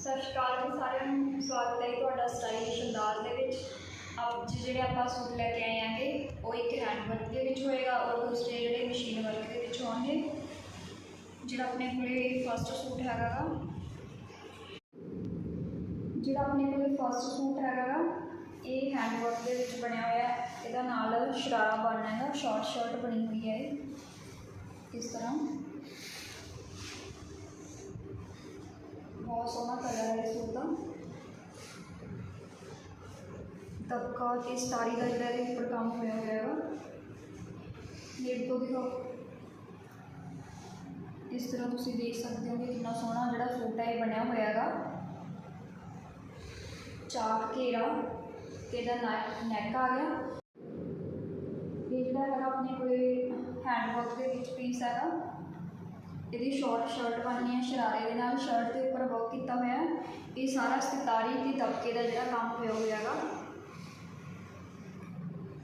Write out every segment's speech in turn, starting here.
ਸਤਿ ਸ਼੍ਰੀ ਅਕਾਲ ਜੀ ਸਾਰਿਆਂ ਨੂੰ ਸਵਾਗਤ ਹੈ ਤੁਹਾਡਾ ਸਟਾਈਲਿਸ਼ ਅੰਦਾਜ਼ ਦੇ ਵਿੱਚ। ਅੱਜ ਜਿਹੜੇ ਆਪਾਂ ਸੂਟ ਲੈ ਕੇ ਆਏ ਆਂਗੇ, ਉਹ ਇੱਕ ਹੈਂਡ ਵਰਕ ਦੇ ਵਿੱਚ ਹੋਏਗਾ ਔਰ ਦੂਸਰੇ ਜਿਹੜੇ ਮਸ਼ੀਨ ਵਰਕ ਦੇ ਵਿੱਚ ਹੋਣਗੇ। ਜਿਹੜਾ ਆਪਣੇ ਕੋਲੇ ਫਸਟ ਸੂਟ ਹੈਗਾ ਗਾ। ਜਿਹੜਾ ਆਪਣੇ ਕੋਲੇ ਫਸਟ ਸੂਟ ਹੈਗਾ ਗਾ, ਇਹ ਹੈਂਡ ਵਰਕ ਦੇ ਵਿੱਚ ਬਣਿਆ ਹੋਇਆ ਹੈ। ਇਹਦਾ ਨਾਲ ਸ਼ਰਾਰਾ ਬਣਨਾ ਹੈਗਾ ਸ਼ਾਰਟ ਸ਼ਰਟ ਬਣੀ ਹੋਈ ਹੈ ਇਸ ਤਰ੍ਹਾਂ ਬਹੁਤ ਸੋਹਣਾ ਕਲਰ ਹੈ ਇਸ ਸੂਟ ਦਾ ਦਬਕਾ ਤੇ ਸਟਾਰੀ ਦਾ ਜਿਹੜਾ ਇਹਦੇ ਉੱਪਰ ਕੰਮ ਹੋਇਆ ਹੋਇਆ ਹੈਗਾ ਨੇੜ ਤੋਂ ਦਿਖਾਓ। ਇਸ ਤਰ੍ਹਾਂ ਤੁਸੀਂ ਦੇਖ ਸਕਦੇ ਹੋ ਕਿ ਕਿੰਨਾ ਸੋਹਣਾ ਜਿਹੜਾ ਸੂਟ ਹੈ, ਇਹ ਬਣਿਆ ਹੋਇਆ ਹੈਗਾ ਚਾਕ ਘੇਰਾ ਤੇ ਇਹਦਾ ਨੈਕ ਆ ਗਿਆ। ਇਹ ਜਿਹੜਾ ਹੈਗਾ ਆਪਣੇ ਕੋਲੇ ਹੈਂਡ ਵਰਕ ਦੇ ਵਿੱਚ ਪੀਸ ਹੈਗਾ। ਇਹਦੀ ਸ਼ਾਰਟ ਸ਼ਰਟ ਬਣਨੀ ਹੈ, ਸ਼ਰਾਰੇ ਦੇ ਨਾਲ ਸ਼ਰਟ ਦੇ ਉੱਪਰ ਵਰਕ ਕੀਤਾ ਹੋਇਆ। ਹੈ ਇਹ ਸਾਰਾ ਸਿਤਾਰੀ ਤੇ ਤਬਕੇ ਦਾ ਜਿਹੜਾ ਕੰਮ ਹੋਇਆ ਹੋਇਆ ਹੈਗਾ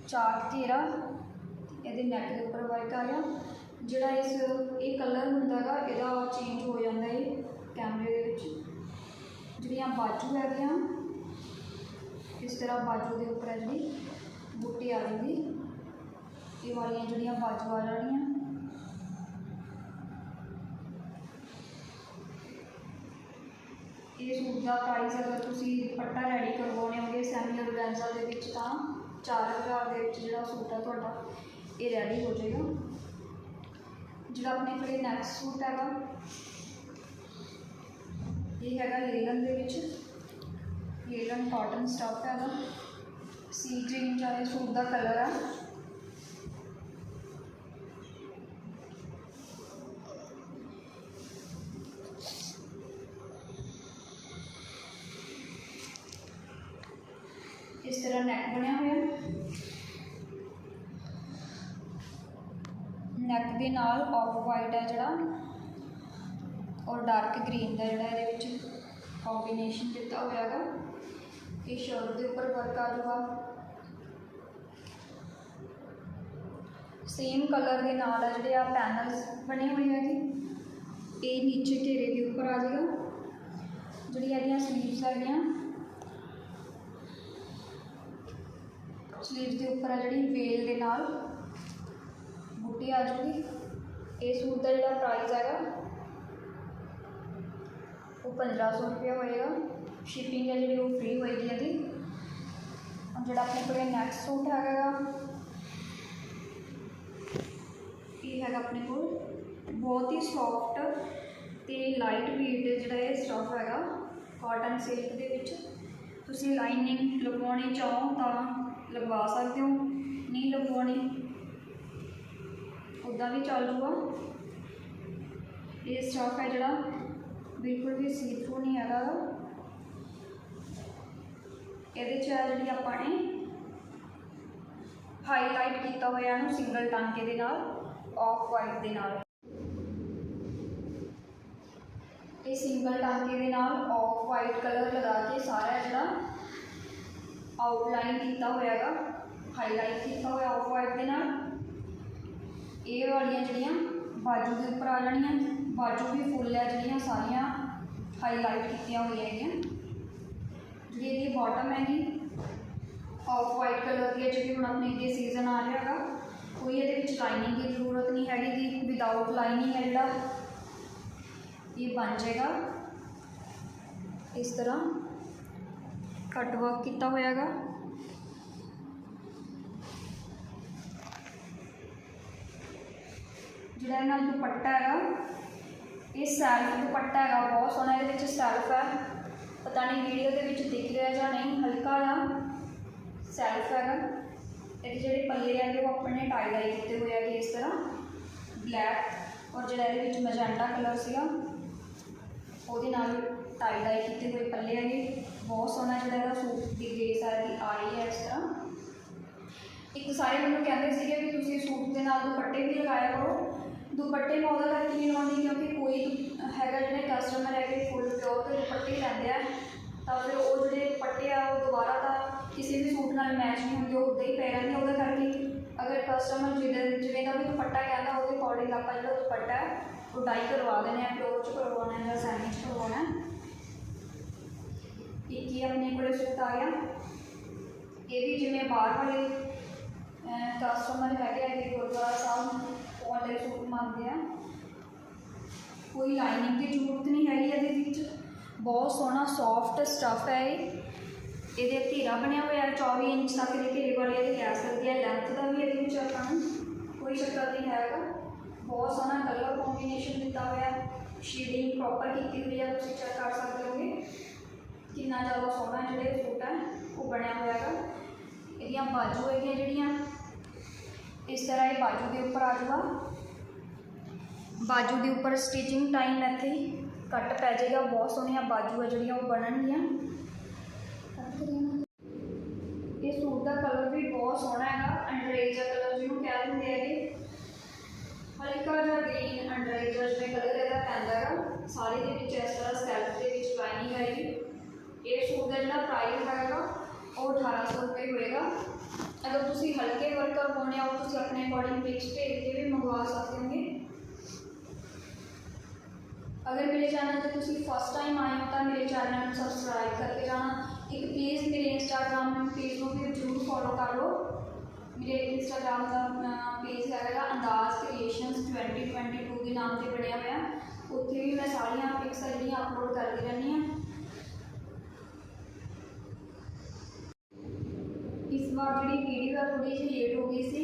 ਚਾਕ ਘੇਰਾ ਇਹਦੇ ਨੈਕ ਦੇ ਉੱਪਰ ਵਰਕ ਆ ਗਿਆ। ਜਿਹੜਾ ਇਸ, ਇਹ ਕਲਰ ਹੁੰਦਾ ਹੈਗਾ ਇਹਦਾ ਚੇਂਜ ਹੋ ਜਾਂਦਾ ਹੈ ਕੈਮਰੇ ਦੇ ਵਿੱਚ। ਜਿਹੜੀਆਂ ਬਾਜੂ ਹੈਗੀਆਂ, ਇਸ ਤਰ੍ਹਾਂ ਬਾਜੂ ਦੇ ਉੱਪਰ ਜਿਹੜੀ, ਬੁੱਟੀ ਆ ਜਾਂਦੀ। ਇਹ ਵਾਲੀਆਂ ਜਿਹੜੀਆਂ ਬਾਜੂ ਆ ਜਾਣੀਆਂ। ਇਹ ਸੂਟ ਦਾ ਪ੍ਰਾਈਸ ਅਗਰ ਤੁਸੀਂ ਦੁਪੱਟਾ ਰੈਡੀ ਕਰਵਾਉਣੇ ਹੋਗੇ ਸੈਮੀ ਔਰਗੈਂਜ਼ਾ ਦੇ ਵਿੱਚ ਤਾਂ 4000 ਦੇ ਵਿੱਚ ਜਿਹੜਾ ਸੂਟ ਹੈ ਤੁਹਾਡਾ, ਇਹ ਰੈਡੀ ਹੋ ਜਾਏਗਾ। ਜਿਹੜਾ ਆਪਣੇ ਕੋਲੇ ਨੈਕਸਟ ਸੂਟ ਹੈਗਾ, ਇਹ ਹੈਗਾ ਲੇਲਨ ਦੇ ਵਿੱਚ। ਲੇਲਨ ਕਾਟਨ ਸਟਫ ਹੈਗਾ। ਸੀ ਗ੍ਰੀਨ ਚਾਹੇ ਸੂਟ ਦਾ ਕਲਰ ਹੈ ਇਸ ਤਰ੍ਹਾਂ ਨੈਕ ਬਣਿਆ ਹੋਇਆ ਨੈਕ ਦੇ ਨਾਲ ਆਫ ਵਾਈਟ ਹੈ ਜਿਹੜਾ। ਔਰ ਡਾਰਕ ਗ੍ਰੀਨ ਦਾ ਜਿਹੜਾ ਇਹਦੇ ਵਿੱਚ ਕੰਬੀਨੇਸ਼ਨ ਦਿੱਤਾ ਹੋਇਆ ਹੈਗਾ। ਇਹ ਸ਼ਰਟ ਦੇ ਉੱਪਰ ਵਰਕ ਆ ਜੂਗਾ। ਸੇਮ ਕਲਰ ਦੇ ਨਾਲ ਆ ਜਿਹੜੇ ਆ ਪੈਨਲਸ ਬਣੇ ਹੋਏ ਹੈਗੇ ਇਹ ਨੀਚੇ ਘੇਰੇ ਦੇ ਉੱਪਰ ਆ ਜਾਏਗਾ ਜਿਹੜੀ ਇਹਦੀਆਂ ਸਲੀਵਸ ਹੈਗੀਆਂ। ਸਲੀਵਸ ਦੇ ਉੱਪਰ ਆ ਜਿਹੜੀ ਵੇਲ ਦੇ ਨਾਲ। ਬੂਟੀ ਆ ਜੂਗੀ। ਇਹ ਸੂਟ ਦਾ ਜਿਹੜਾ ਪ੍ਰਾਈਸ ਹੈਗਾ, ਉਹ 1500 ਰੁਪਏ ਹੋਏਗਾ। ਸ਼ਿਪਿੰਗ ਹੈ ਜਿਹੜੀ, ਉਹ ਫ੍ਰੀ ਹੋਏਗੀ ਇਹਦੀ। ਜਿਹੜਾ ਆਪਣੇ ਕੋਲੇ ਨੈਕਸਟ ਸੂਟ ਹੈਗਾ ਇਹ ਹੈਗਾ ਆਪਣੇ ਕੋਲ। ਬਹੁਤ ਹੀ ਸੌਫਟ ਤੇ ਲਾਈਟ ਵੇਟ ਜਿਹੜਾ ਇਹ ਸਟਫ ਹੈਗਾ ਕਾਟਨ ਸਿਲਕ ਦੇ ਵਿੱਚ। ਤੁਸੀਂ ਲਾਈਨਿੰਗ ਲਗਵਾਉਣੀ ਚਾਹੋ ਤਾਂ ਲਗਵਾ ਸਕਦੇ ਹੋ, ਨਹੀਂ ਲਗਵਾਉਣੀ ਉੱਦਾਂ ਵੀ ਚੱਲ ਜੂਗਾ। ਇਹ ਸਟਫ ਹੈ ਜਿਹੜਾ, ਬਿਲਕੁਲ ਵੀ ਸੀ ਨਹੀਂ ਹੈਗਾ। ਇਹਦੇ 'ਚ ਆ ਜਿਹੜੀ ਆਪਾਂ ਨੇ ਹਾਈਲਾਈਟ ਕੀਤਾ ਹੋਇਆ ਇਹਨੂੰ ਸਿੰਗਲ ਟਾਂਕੇ ਦੇ ਨਾਲ ਆਫ ਵਾਈਟ ਦੇ ਨਾਲ। ਇਹ ਸਿੰਗਲ ਟਾਂਕੇ ਦੇ ਨਾਲ ਆਫ ਵਾਈਟ ਕਲਰ ਲਗਾ ਕੇ ਸਾਰਾ ਜਿਹੜਾ ਆਊਟਲਾਈਨ ਕੀਤਾ ਹੋਇਆ ਹੈਗਾ ਹਾਈਲਾਈਟ ਕੀਤਾ ਹੋਇਆ ਆਫ ਵਾਈਟ ਦੇ ਨਾਲ। ਇਹ ਵਾਲੀਆਂ ਜਿਹੜੀਆਂ ਬਾਜੂ ਦੇ ਉੱਪਰ ਆ ਜਾਣੀਆਂ, ਬਾਜੂ ਵੀ ਫੁੱਲ ਹੈ ਜਿਹੜੀਆਂ, ਸਾਰੀਆਂ ਹਾਈਲਾਈਟ ਕੀਤੀਆਂ ਹੋਈਆਂ ਹੈਗੀਆਂ। ਜਿਹੜੀ ਇਹਦੀ ਬਾਟਮ ਹੈਗੀ ਆਫ ਵਾਈਟ ਕਲਰ ਦੀ ਹੈ, ਜਿਹੜੀ ਹੁਣ ਆਪਣੇ ਅੱਗੇ ਸੀਜ਼ਨ ਆ ਰਿਹਾ ਹੈਗਾ ਕੋਈ ਇਹਦੇ ਵਿੱਚ ਲਾਈਨਿੰਗ ਦੀ ਜ਼ਰੂਰਤ ਨਹੀਂ ਹੈਗੀ ਦੀ ਵਿਦਆਊਟ ਲਾਈਨਿੰਗ ਹੈ ਜਿਹੜਾ, ਇਹ ਬਣ ਜਾਏਗਾ। ਇਸ ਤਰ੍ਹਾਂ ਕੱਟ ਵਰਕ ਕੀਤਾ ਹੋਇਆ ਹੈਗਾ ਜਿਹੜਾ ਇਹਨਾਂ ਦਾ ਦੁਪੱਟਾ ਹੈਗਾ, ਇਹ ਸੈਲਫ ਦੁਪੱਟਾ ਹੈਗਾ, ਬਹੁਤ ਸੋਹਣਾ ਇਹਦੇ ਵਿੱਚ ਸੈਲਫ ਹੈ। ਪਤਾ ਨਹੀਂ ਵੀਡੀਓ ਦੇ ਵਿੱਚ ਦਿਖ ਰਿਹਾ ਜਾਂ ਨਹੀਂ, ਹਲਕਾ ਜਿਹਾ ਸੈਲਫ ਹੈਗਾ। ਇਹਦੇ ਜਿਹੜੇ ਪੱਲੇ ਹੈਗੇ, ਉਹ ਆਪਣੇ ਟਾਈ ਡਾਈ ਕੀਤੇ ਹੋਏ ਹੈਗੇ ਇਸ ਤਰ੍ਹਾਂ ਬਲੈਕ ਔਰ ਜਿਹੜਾ ਇਹਦੇ ਵਿੱਚ ਮੈਜੈਂਟਾ ਕਲਰ ਸੀਗਾ, ਉਹਦੇ ਨਾਲ ਟਾਈ ਡਾਈ ਕੀਤੇ ਹੋਏ ਪੱਲੇ ਹੈਗੇ। ਬਹੁਤ ਸੋਹਣਾ ਜਿਹੜਾ ਇਹਦਾ ਸੂਟ ਦੀ ਗ੍ਰੇਸ ਆ ਰਹੀ ਆ ਰਹੀ ਹੈ ਇਸ ਤਰ੍ਹਾਂ। ਇੱਕ ਸਾਰੇ ਮੈਨੂੰ ਕਹਿੰਦੇ ਸੀਗੇ ਵੀ ਤੁਸੀਂ ਸੂਟ ਦੇ ਨਾਲ ਦੁਪੱਟੇ ਵੀ ਲਗਾਇਆ ਕਰੋ। ਦੁਪੱਟੇ ਮੈਂ ਉਹਦਾ ਕਰਕੇ ਨਹੀਂ ਲਾਉਂਦੀ ਕਿਉਂਕਿ ਕੋਈ ਹੈਗਾ ਜਿਹੜੇ ਕਸਟਮਰ ਹੈਗੇ ਫੁੱਲ ਪਿਓਰ ਦੇ ਦੁਪੱਟੇ ਹੀ ਲੈਂਦੇ ਆ, ਤਾਂ ਫਿਰ ਉਹ ਜਿਹੜੇ ਦੁਪੱਟੇ ਆ, ਉਹ ਦੁਬਾਰਾ ਤਾਂ ਕਿਸੇ ਵੀ ਸੂਟ ਨਾਲ ਮੈਚ ਨਹੀਂ ਹੁੰਦੇ, ਉਹ ਉੱਦਾਂ ਹੀ ਪੈ ਰਹਿੰਦੇ ਉਹਦੇ ਕਰਕੇ ਅਗਰ ਕਸਟਮਰ ਜਿਵੇਂ ਜਿਵੇਂ ਦਾ ਵੀ ਦੁਪੱਟਾ ਕਹਿੰਦਾ ਉਹਦੇ ਅਕੋਰਡਿੰਗ ਆਪਾਂ ਜਿਹੜਾ ਦੁਪੱਟਾ ਉਹ ਡਾਈ ਕਰਵਾ ਦੇਣੇ ਆ ਪਿਓਰ ਕਰਵਾਉਣਾ ਜਾਂ ਸੈਮੀ ਕਰਵਾਉਣਾ ਇੱਕ ਹੀ ਆਪਣੇ ਕੋਲੇ ਸੂਟ ਆ ਗਿਆ। ਇਹ ਵੀ ਜਿਵੇਂ ਬਾਹਰ ਵਾਲੇ ਕਸਟਮਰ ਹੈਗੇ ਆ ਕਿ ਗੁਰਦੁਆਰਾ ਸਾਹਿਬ ਪਾਉਣ ਸੂਟ ਮੰਗਦੇ ਆ। ਕੋਈ ਲਾਈਨਿੰਗ ਦੀ ਜ਼ਰੂਰਤ ਨਹੀਂ ਹੈਗੀ ਇਹਦੇ ਵਿੱਚ। ਬਹੁਤ ਸੋਹਣਾ ਸੌਫਟ ਸਟਫ ਹੈ ਇਹ। ਇਹਦੇ ਘੇਰਾ ਬਣਿਆ ਹੋਇਆ ਹੈ 24 ਇੰਚ ਤੱਕ ਦੇ ਘੇਰੇ ਵਾਲੇ ਇਹਦੇ ਲੈ ਸਕਦੇ ਆ। ਲੈਂਥ ਦਾ ਵੀ ਇਹਦੇ ਵਿੱਚ ਆਪਾਂ ਨੂੰ ਕੋਈ ਚੱਕਰ ਨਹੀਂ ਹੈਗਾ। ਬਹੁਤ ਸੋਹਣਾ ਕਲਰ ਕੰਬੀਨੇਸ਼ਨ ਦਿੱਤਾ ਹੋਇਆ ਸ਼ੇਡਿੰਗ ਪ੍ਰੋਪਰ ਕੀਤੀ ਹੋਈ ਹੈ, ਤੁਸੀਂ ਚੈੱਕ ਕਰ ਸਕਦੇ ਹੋਗੇ। ਕਿੰਨਾ ਜ਼ਿਆਦਾ ਸੋਹਣਾ ਜਿਹੜੇ ਸੂਟ ਹੈ ਉਹ ਬਣਿਆ ਹੋਇਆ ਹੈਗਾ। ਇਹਦੀਆਂ ਬਾਜੂ ਹੈਗੀਆਂ ਜਿਹੜੀਆਂ, ਇਸ ਤਰ੍ਹਾਂ ਇਹ ਬਾਜੂ ਦੇ ਉੱਪਰ ਆ ਜਾਊਗਾ। ਬਾਜੂ ਦੇ ਉੱਪਰ ਸਟਿਚਿੰਗ ਟਾਈਮ ਇੱਥੇ ਕੱਟ ਪੈ ਜਾਏਗਾ। ਬਹੁਤ ਸੋਹਣੀਆਂ ਬਾਜੂ ਆ ਜਿਹੜੀਆਂ, ਉਹ ਬਣਨਗੀਆਂ। ਇਹ ਸੂਟ ਦਾ ਕਲਰ ਵੀ ਬਹੁਤ ਸੋਹਣਾ ਹੈਗਾ। ਅੰਡਰੇਜਾ ਕਲਰ ਜਿਹਨੂੰ ਕਹਿ ਦਿੰਦੇ ਹੈਗੇ। ਹਲਕਾ ਜਿਹਾ ਗ੍ਰੀਨ ਅੰਡਰੇਜਾ ਜਿਵੇਂ ਕਲਰ ਇਹਦਾ ਪੈਂਦਾ ਹੈਗਾ। ਸਾਰੇ ਦੇ ਵਿੱਚ ਇਸ ਤਰ੍ਹਾਂ ਸੈਲਫ ਦੇ ਵਿੱਚ ਲਾਈਨਿੰਗ ਆਏਗੀ ਇਹ ਸੂਟ ਦਾ ਜਿਹੜਾ ਪ੍ਰਾਈਸ ਹੈਗਾ, ਉਹ 1800 ਰੁਪਏ ਹੋਏਗਾ। ਅਗਰ ਤੁਸੀਂ ਹਲਕੇ ਵਰਕਰ ਪਾਉਣੇ ਆ ਉਹ ਤੁਸੀਂ ਆਪਣੇ ਅਕੋਰਡਿੰਗ ਪਿਕਸ ਭੇਜ ਕੇ ਵੀ ਮੰਗਵਾ ਸਕਦੇ ਹੋ ਅਗਰ ਮੇਰੇ ਚੈਨਲ ਤੇ ਤੁਸੀਂ ਫਸਟ ਟਾਈਮ ਆਏ ਹੋ ਤਾਂ ਮੇਰੇ ਚੈਨਲ ਨੂੰ ਸਬਸਕ੍ਰਾਈਬ ਕਰਕੇ ਜਾਣਾ ਇੱਕ ਪਲੀਜ਼ ਮੇਰੇ ਇੰਸਟਾਗ੍ਰਾਮ ਪੇਜ ਨੂੰ ਵੀ ਜ਼ਰੂਰ ਫੋਲੋ ਕਰ ਲਓ ਮੇਰੇ ਇੰਸਟਾਗ੍ਰਾਮ ਦਾ ਪੇਜ ਹੈਗਾ ਅੰਦਾਜ਼ ਕ੍ਰੀਏਸ਼ਨਸ 2022 ਦੇ ਨਾਮ ਤੇ ਬਣਿਆ ਹੋਇਆ ਉੱਥੇ ਵੀ ਮੈਂ ਸਾਰੀਆਂ ਪਿਕਸ ਜਿਹੜੀਆਂ ਅਪਲੋਡ ਕਰਦੀ ਰਹਿੰਦੀ ਹਾਂ ਇਸ ਵਾਰ ਜਿਹੜੀ ਵੀਡੀਓ ਆ ਥੋੜੀ ਜਿਹੀ ਲੇਟ ਹੋ ਗਈ ਸੀ